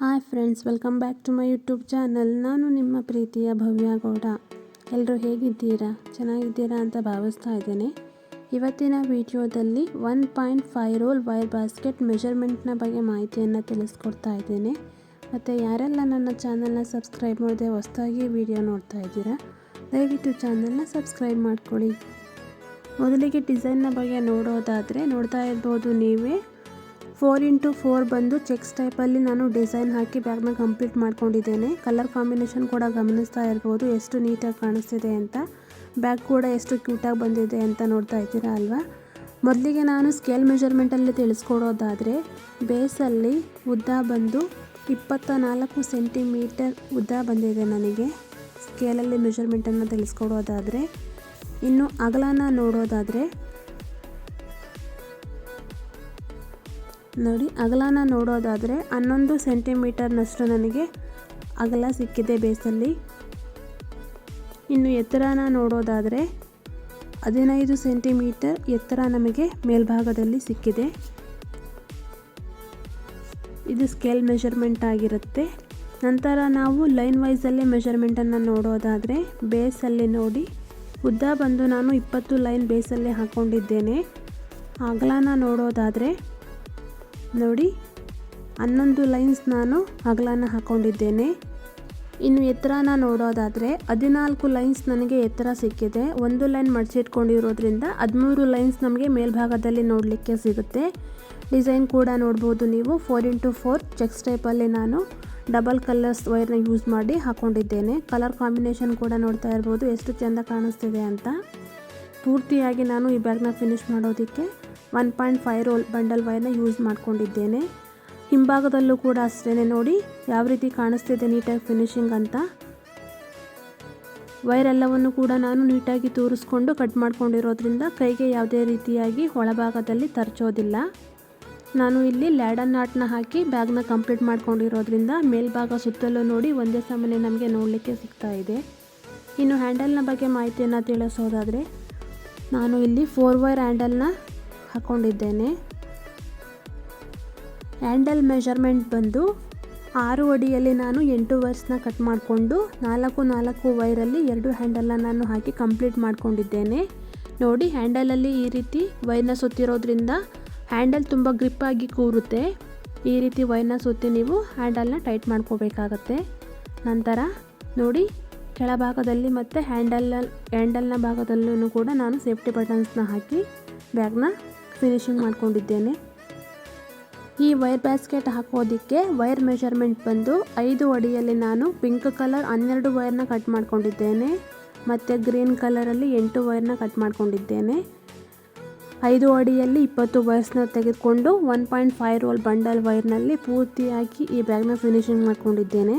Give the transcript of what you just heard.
Hi friends, welcome back to my YouTube channel. ನಾನು ನಿಮ್ಮ ಪ್ರೀತಿಯ ಭವ್ಯ ಗೌಡ. ಎಲ್ಲರೂ ಹೇಗಿದ್ದೀರಾ? ಚೆನ್ನಾಗಿದ್ದೀರಾ ಅಂತ ಭಾವಿಸ್ತಾ ಇದ್ದೇನೆ. ಇವತ್ತಿನ ವಿಡಿಯೋದಲ್ಲಿ one point five roll wire basket ಮೆಷರ್ಮೆಂಟ್ನ ಬಗ್ಗೆ ಮಾಹಿತಿಯನ್ನು ತಿಳಿಸ್ಕೊಡ್ತಾ ಇದ್ದೇನೆ. ಮತ್ತು ಯಾರೆಲ್ಲ ನನ್ನ ಚಾನಲ್ನ ಸಬ್ಸ್ಕ್ರೈಬ್ ಮಾಡಿದೆ ಹೊಸದಾಗಿ ವಿಡಿಯೋ ನೋಡ್ತಾ ಇದ್ದೀರಾ, ದಯವಿಟ್ಟು ಚಾನಲ್ನ ಸಬ್ಸ್ಕ್ರೈಬ್ ಮಾಡ್ಕೊಳ್ಳಿ. ಮೊದಲಿಗೆ ಡಿಸೈನ್ನ ಬಗ್ಗೆ ನೋಡೋದಾದರೆ ನೋಡ್ತಾ ಇರ್ಬೋದು ನೀವೇ. ಫೋರ್ ಇಂಟು ಫೋರ್ ಬಂದು ಚೆಕ್ಸ್ ಟೈಪಲ್ಲಿ ನಾನು ಡಿಸೈನ್ ಹಾಕಿ ಬ್ಯಾಗ್ನ ಕಂಪ್ಲೀಟ್ ಮಾಡ್ಕೊಂಡಿದ್ದೇನೆ. ಕಲರ್ ಕಾಂಬಿನೇಷನ್ ಕೂಡ ಗಮನಿಸ್ತಾ ಇರ್ಬೋದು. ಎಷ್ಟು ನೀಟಾಗಿ ಕಾಣಿಸ್ತಿದೆ ಅಂತ. ಬ್ಯಾಗ್ ಕೂಡ ಎಷ್ಟು ಕ್ಯೂಟಾಗಿ ಬಂದಿದೆ ಅಂತ ನೋಡ್ತಾ ಇದ್ದೀರಾ ಅಲ್ವಾ? ಮೊದಲಿಗೆ ನಾನು ಸ್ಕೇಲ್ ಮೆಜರ್ಮೆಂಟಲ್ಲಿ ತಿಳಿಸ್ಕೊಡೋದಾದರೆ, ಬೇಸಲ್ಲಿ ಉದ್ದ ಬಂದು ಇಪ್ಪತ್ತ ನಾಲ್ಕು ಸೆಂಟಿಮೀಟರ್ ಉದ್ದ ಬಂದಿದೆ ನನಗೆ. ಸ್ಕೇಲಲ್ಲಿ ಮೆಜರ್ಮೆಂಟನ್ನು ತಿಳಿಸ್ಕೊಡೋದಾದರೆ, ಇನ್ನು ಅಗಲನ ನೋಡೋದಾದರೆ ನೋಡಿ, ಅಗಲನ ನೋಡೋದಾದರೆ ಹನ್ನೊಂದು ಸೆಂಟಿಮೀಟರ್ನಷ್ಟು ನನಗೆ ಅಗಲ ಸಿಕ್ಕಿದೆ ಬೇಸಲ್ಲಿ. ಇನ್ನು ಎತ್ತರನ ನೋಡೋದಾದರೆ ಹದಿನೈದು ಸೆಂಟಿಮೀಟರ್ ಎತ್ತರ ನಮಗೆ ಮೇಲ್ಭಾಗದಲ್ಲಿ ಸಿಕ್ಕಿದೆ. ಇದು ಸ್ಕೇಲ್ ಮೆಷರ್ಮೆಂಟ್ ಆಗಿರುತ್ತೆ. ನಂತರ ನಾವು ಲೈನ್ ವೈಸಲ್ಲಿ ಮೆಷರ್ಮೆಂಟನ್ನು ನೋಡೋದಾದರೆ ಬೇಸಲ್ಲಿ ನೋಡಿ. ಉದ್ದ ಬಂದು ನಾನು ಇಪ್ಪತ್ತು ಲೈನ್ ಬೇಸಲ್ಲಿ ಹಾಕ್ಕೊಂಡಿದ್ದೇನೆ ಅಗಲನ ನೋಡೋದಾದರೆ ನೋಡಿ, ಹನ್ನೊಂದು ಲೈನ್ಸ್ ನಾನು ಅಗಲನ ಹಾಕ್ಕೊಂಡಿದ್ದೇನೆ ಇನ್ನು ಎತ್ತರನ ನೋಡೋದಾದರೆ, ಹದಿನಾಲ್ಕು ಲೈನ್ಸ್ ನನಗೆ ಎತ್ತರ ಸಿಕ್ಕಿದೆ. ಒಂದು ಲೈನ್ ಮಡಿಸಿಟ್ಕೊಂಡಿರೋದ್ರಿಂದ ಹದಿಮೂರು ಲೈನ್ಸ್ ನಮಗೆ ಮೇಲ್ಭಾಗದಲ್ಲಿ ನೋಡಲಿಕ್ಕೆ ಸಿಗುತ್ತೆ. ಡಿಸೈನ್ ಕೂಡ ನೋಡ್ಬೋದು ನೀವು. ಫೋರ್ ಇಂಟು ಫೋರ್ ಚೆಕ್ಸ್ ಟೈಪಲ್ಲಿ ನಾನು ಡಬಲ್ ಕಲರ್ಸ್ ವೈರ್ನ ಯೂಸ್ ಮಾಡಿ ಹಾಕ್ಕೊಂಡಿದ್ದೇನೆ ಕಲರ್ ಕಾಂಬಿನೇಷನ್ ಕೂಡ ನೋಡ್ತಾ ಇರ್ಬೋದು. ಎಷ್ಟು ಚೆಂದ ಕಾಣಿಸ್ತಿದೆ ಅಂತ. ಪೂರ್ತಿಯಾಗಿ ನಾನು ಈ ಬ್ಯಾಗ್ನ ಫಿನಿಶ್ ಮಾಡೋದಕ್ಕೆ one point five roll bundle ವೈರ್ನ use ಮಾಡ್ಕೊಂಡಿದ್ದೇನೆ. ಹಿಂಭಾಗದಲ್ಲೂ ಕೂಡ ಅಷ್ಟೇ ನೋಡಿ, ಯಾವ ರೀತಿ ಕಾಣಿಸ್ತಿದೆ ನೀಟಾಗಿ ಫಿನಿಶಿಂಗ್ ಅಂತ. ವೈರ್ ಎಲ್ಲವನ್ನು ಕೂಡ ನಾನು ನೀಟಾಗಿ ತೂರಿಸ್ಕೊಂಡು ಕಟ್ ಮಾಡ್ಕೊಂಡಿರೋದ್ರಿಂದ ಕೈಗೆ ಯಾವುದೇ ರೀತಿಯಾಗಿ ಒಳಭಾಗದಲ್ಲಿ ತರ್ಚೋದಿಲ್ಲ. ನಾನು ಇಲ್ಲಿ ಲ್ಯಾಡನ್ ನಾಟ್ನ ಹಾಕಿ ಬ್ಯಾಗ್ನ ಕಂಪ್ಲೀಟ್ ಮಾಡ್ಕೊಂಡಿರೋದ್ರಿಂದ ಮೇಲ್ಭಾಗ ಸುತ್ತಲೂ ನೋಡಿ ಒಂದೇ ಸಮನೆ ನಮಗೆ ನೋಡಲಿಕ್ಕೆ ಸಿಗ್ತಾ ಇದೆ. ಇನ್ನು ಹ್ಯಾಂಡಲ್ನ ಬಗ್ಗೆ ಮಾಹಿತಿಯನ್ನು ತಿಳಿಸೋದಾದರೆ, ನಾನು ಇಲ್ಲಿ ಫೋರ್ ವೈರ್ ಹ್ಯಾಂಡಲ್ನ ಹಾಕ್ಕೊಂಡಿದ್ದೇನೆ ಹ್ಯಾಂಡಲ್ ಮೆಷರ್ಮೆಂಟ್ ಬಂದು ಆರು ಅಡಿಯಲ್ಲಿ ನಾನು ಎಂಟು ವೈರ್ಸ್ನ ಕಟ್ ಮಾಡಿಕೊಂಡು ನಾಲ್ಕು ನಾಲ್ಕು ವೈರಲ್ಲಿ ಎರಡು ಹ್ಯಾಂಡಲ್ನ ನಾನು ಹಾಕಿ ಕಂಪ್ಲೀಟ್ ಮಾಡ್ಕೊಂಡಿದ್ದೇನೆ. ನೋಡಿ ಹ್ಯಾಂಡಲಲ್ಲಿ ಈ ರೀತಿ ವೈರ್ನ ಸುತ್ತಿರೋದ್ರಿಂದ ಹ್ಯಾಂಡಲ್ ತುಂಬ ಗ್ರಿಪ್ಪಾಗಿ ಕೂರುತ್ತೆ. ಈ ರೀತಿ ವೈರ್ನ ಸುತ್ತಿ ನೀವು ಹ್ಯಾಂಡಲ್ನ ಟೈಟ್ ಮಾಡ್ಕೋಬೇಕಾಗತ್ತೆ. ನಂತರ ನೋಡಿ ಕೆಳಭಾಗದಲ್ಲಿ ಮತ್ತು ಹ್ಯಾಂಡಲ್, ಹ್ಯಾಂಡಲ್ನ ಭಾಗದಲ್ಲೂ ಕೂಡ ನಾನು ಸೇಫ್ಟಿ ಬಟನ್ಸ್ನ ಹಾಕಿ ಬ್ಯಾಗ್ನ ಫಿನಿಶಿಂಗ್ ಮಾಡ್ಕೊಂಡಿದ್ದೇನೆ. ಈ ವೈರ್ ಬ್ಯಾಸ್ಕೆಟ್ ಹಾಕೋದಕ್ಕೆ ವೈರ್ ಮೆಷರ್ಮೆಂಟ್ ಬಂದು ಐದು ಅಡಿಯಲ್ಲಿ ನಾನು ಪಿಂಕ್ ಕಲರ್ ಹನ್ನೆರಡು ವೈರ್ನ ಕಟ್ ಮಾಡ್ಕೊಂಡಿದ್ದೇನೆ. ಮತ್ತು ಗ್ರೀನ್ ಕಲರಲ್ಲಿ ಎಂಟು ವೈರ್ನ ಕಟ್ ಮಾಡ್ಕೊಂಡಿದ್ದೇನೆ. ಐದು ಅಡಿಯಲ್ಲಿ ಇಪ್ಪತ್ತು ವೈರ್ಸ್ನ ತೆಗೆದುಕೊಂಡು one point five roll bundle ವೈರ್ನಲ್ಲಿ ಪೂರ್ತಿಯಾಗಿ ಈ ಬ್ಯಾಗ್ನ ಫಿನಿಶಿಂಗ್ ಮಾಡ್ಕೊಂಡಿದ್ದೇನೆ.